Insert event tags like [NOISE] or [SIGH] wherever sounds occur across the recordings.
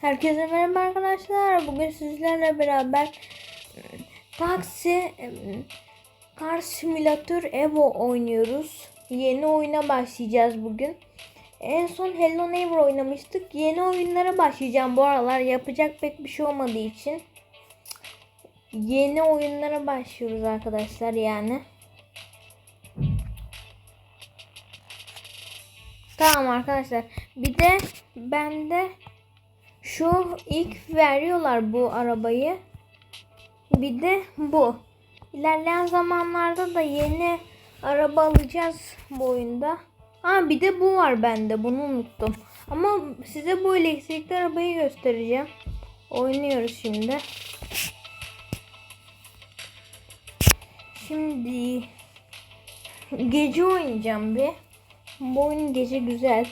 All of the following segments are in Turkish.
Herkese merhaba arkadaşlar. Bugün sizlerle beraber e, taksi e, Car Simulator Evo oynuyoruz. Yeni oyuna başlayacağız bugün. En son Hello Neighbor oynamıştık. Yeni oyunlara başlayacağım bu aralar. Yapacak pek bir şey olmadığı için. Yeni oyunlara başlıyoruz arkadaşlar yani. Tamam arkadaşlar. Bir de bende şu ilk veriyorlar bu arabayı. Bir de bu. İlerleyen zamanlarda da yeni araba alacağız bu oyunda. Ha bir de bu var bende. Bunu unuttum. Ama size bu elektrikli arabayı göstereceğim. Oynuyoruz şimdi. Şimdi gece oynayacağım bir. Bu oyun gece güzel.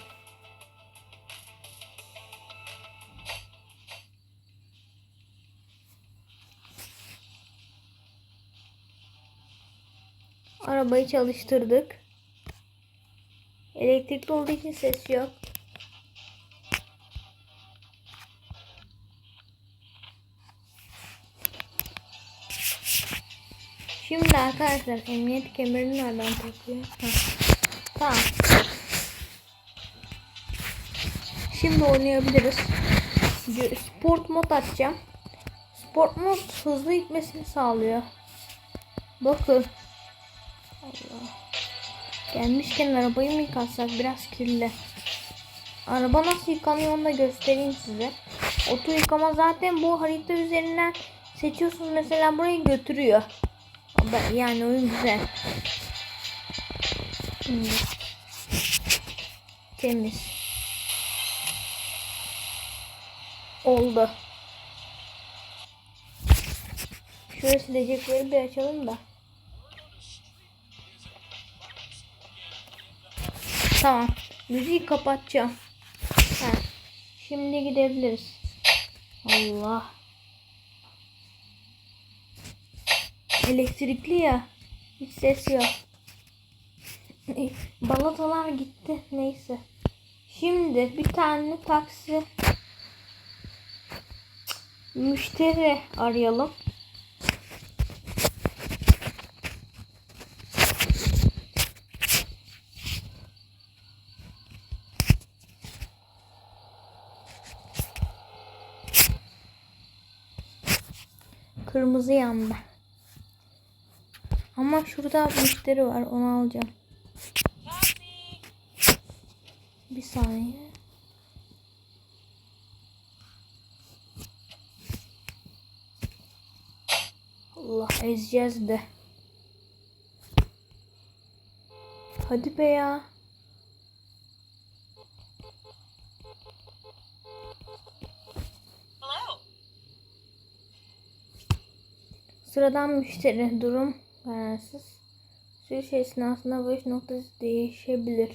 Arabayı çalıştırdık. Elektrikli olduğu için ses yok. Şimdi arkadaşlar emniyet kemerini nereden takıyor? Ha. Tamam. Şimdi oynayabiliriz. Sport mod açacağım. Sport mod hızlı gitmesini sağlıyor. Bakın. Allah. Gelmişken arabayı mı yıkatsak biraz kirli. Araba nasıl yıkanıyor onu da göstereyim size. Oto yıkama zaten bu harita üzerinden seçiyorsunuz mesela burayı götürüyor. Yani oyun güzel. Şimdi. Temiz. Oldu. Şöyle silecekleri bir açalım da. Tamam. Müziği kapatacağım. Ha. Şimdi gidebiliriz. Allah. Elektrikli ya. Hiç ses yok. [LAUGHS] Balatalar gitti. Neyse. Şimdi bir tane taksi müşteri arayalım. Kırmızı yandı. Ama şurada müşteri var. Onu alacağım. Bir saniye. Allah ezeceğiz de. Hadi be ya. Sıradan müşteri durum kararsız. Sürüş esnasında bakış noktası değişebilir.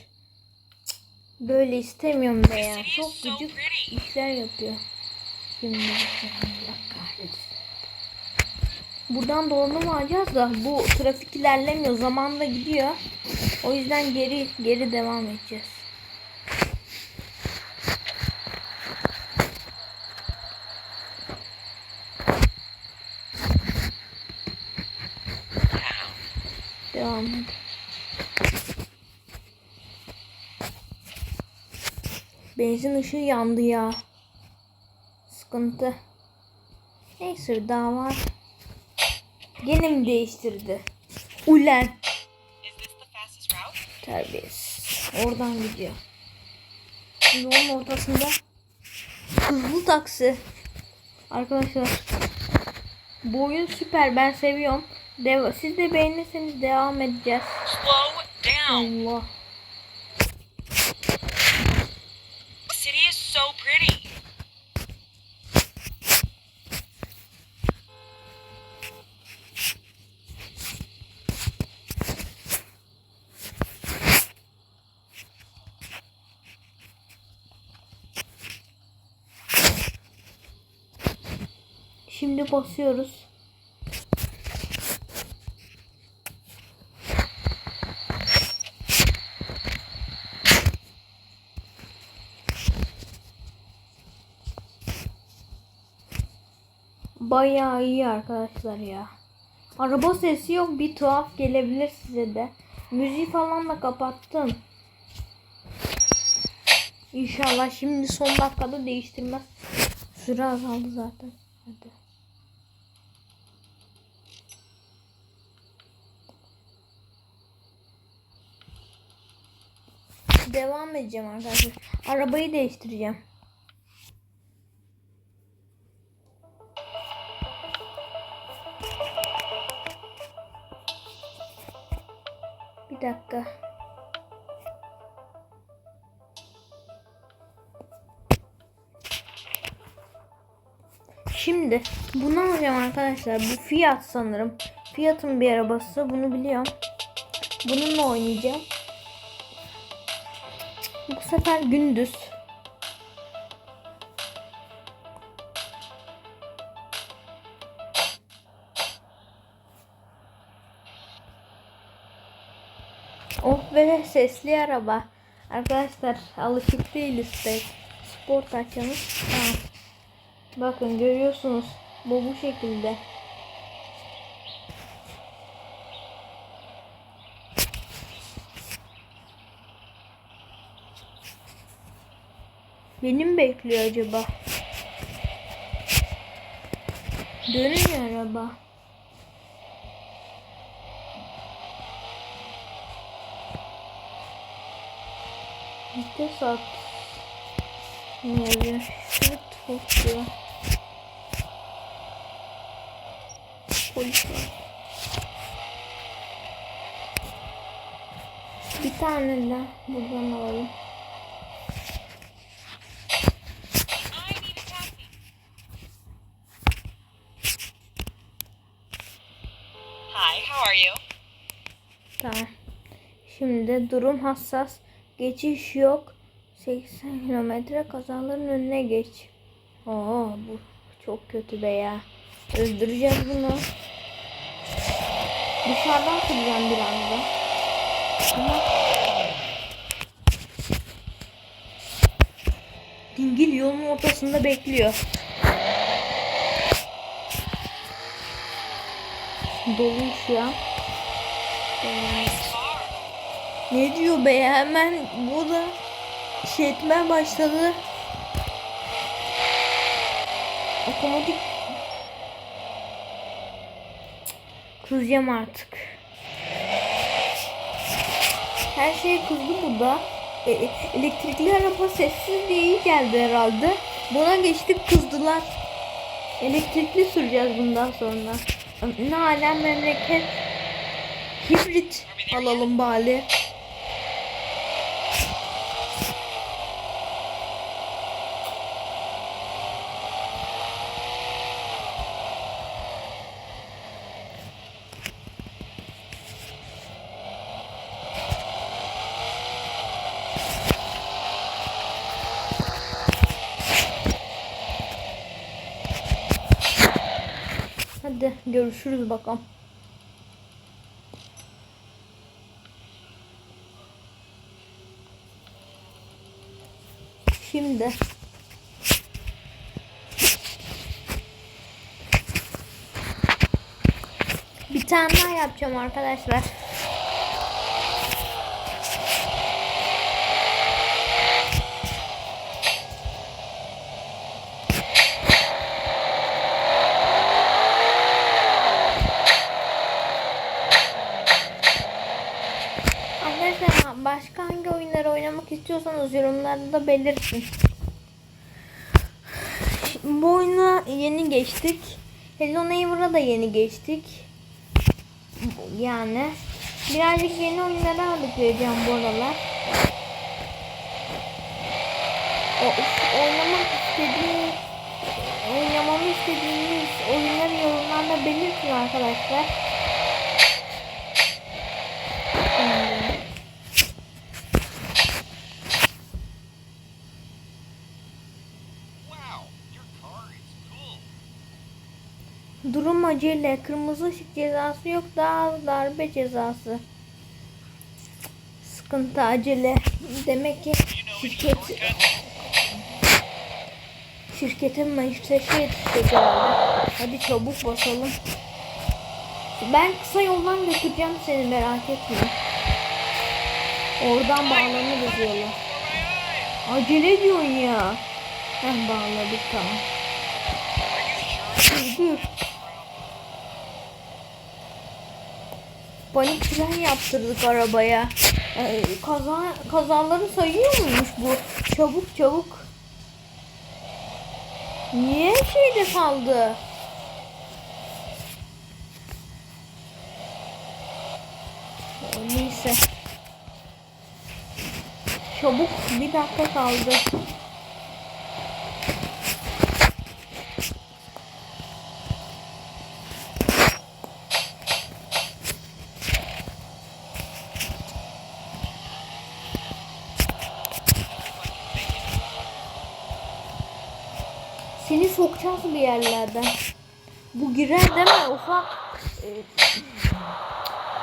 Böyle istemiyorum be ya. Çok gıcık işler yapıyor. Şimdi Allah kahretsin. Buradan doğru mu alacağız da bu trafik ilerlemiyor. Zamanla gidiyor. O yüzden geri geri devam edeceğiz. Devam et. Benzin ışığı yandı ya. Sıkıntı. Neyse daha var. Gene mi değiştirdi? Ulen. Terbiyesiz. Oradan gidiyor. Yolun ortasında hızlı taksi. Arkadaşlar bu oyun süper ben seviyorum. Dev Siz de beğenirseniz devam edeceğiz. Allah. Şimdi basıyoruz. bayağı iyi arkadaşlar ya. Araba sesi yok bir tuhaf gelebilir size de. Müziği falan da kapattım. İnşallah şimdi son dakikada değiştirmez. Süre azaldı zaten. Hadi. Devam edeceğim arkadaşlar. Arabayı değiştireceğim. Bir dakika. Şimdi bunu alacağım arkadaşlar. Bu Fiat sanırım. Fiat'ın bir arabası. Bunu biliyorum. Bununla oynayacağım. Bu sefer gündüz. Oh be sesli araba. Arkadaşlar alışık değiliz pek. Sport açalım. Bakın görüyorsunuz. Bu bu şekilde. Beni mi bekliyor acaba? Dönüyor araba. Vites at. Ne yazıyor? Şut topluyor. Polis var. Bir tane de buradan alalım. Tamam. Şimdi durum hassas. Geçiş yok. 80 kilometre kazaların önüne geç. Oo bu çok kötü be ya. Öldüreceğiz bunu. Dışarıdan kıracağım biraz da. Ama... Dingil yolun ortasında bekliyor. Ee, Car. Ne diyor be? Hemen bu da şey etmeye başladı. Otomatik kızacağım artık. Her şey kızdı bu da. E, e, elektrikli araba sessiz diye iyi geldi herhalde. Buna geçtik kızdılar. Elektrikli süreceğiz bundan sonra. Ne alem memleket. Hibrit alalım bari. Hadi görüşürüz bakalım. Şimdi bir tane daha yapacağım arkadaşlar. Arkadaşlar başka hangi oyunları oynamak istiyorsanız yorumlarda da belirtin. Bu oyuna yeni geçtik. Hello Neighbor'a da yeni geçtik. Yani birazcık yeni oyunlara ağırlık vereceğim bu aralar. O, oynamak istediğiniz oynamamı istediğiniz oyunları yorumlarda belirtin arkadaşlar. Acele. Kırmızı ışık cezası yok. Daha darbe cezası. Sıkıntı acele. Demek ki şirket şirketin maaşı yetişecek. Hadi çabuk basalım. Ben kısa yoldan götüreceğim seni merak etme. Oradan bağlanırız yola. Acele ediyorsun ya. Ben bağladık tamam. Dur dur. Panik fren yaptırdık arabaya. Ee, kaza kazaları sayıyor muymuş bu? Çabuk çabuk. Niye şeyde kaldı? Neyse. Çabuk bir dakika kaldı. Bir yerlerden. Bu girer değil mi? Ee,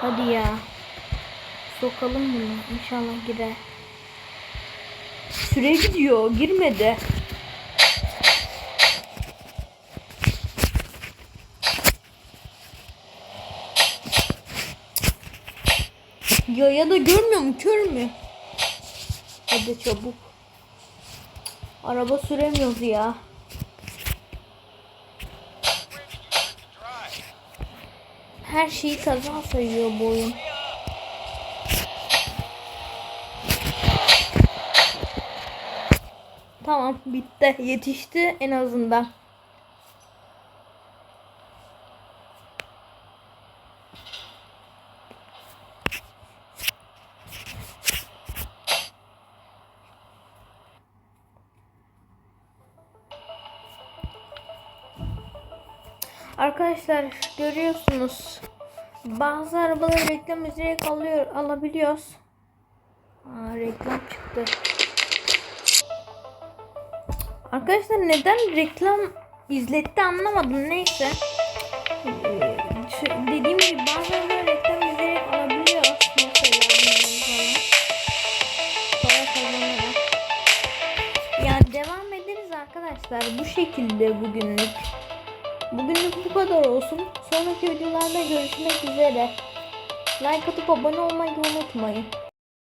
Hadi ya. Sokalım bunu. İnşallah girer. Süre gidiyor. Girmedi. Ya ya da görmüyor mu? Kör mü? Hadi çabuk. Araba süremiyoruz ya. Her şeyi kaza sayıyor bu oyun. Tamam bitti. Yetişti en azından. Arkadaşlar görüyorsunuz. Bazı arabaları reklam izleyerek alıyor, alabiliyoruz. Aa, reklam çıktı. Arkadaşlar neden reklam izletti anlamadım. Neyse. Ee, dediğim gibi bazı arabaları reklam izleyerek alabiliyoruz. Mesela devam ederiz arkadaşlar. Bu şekilde bugünlük. Bugünlük bu kadar olsun. Sonraki videolarda görüşmek üzere. Like atıp abone olmayı unutmayın.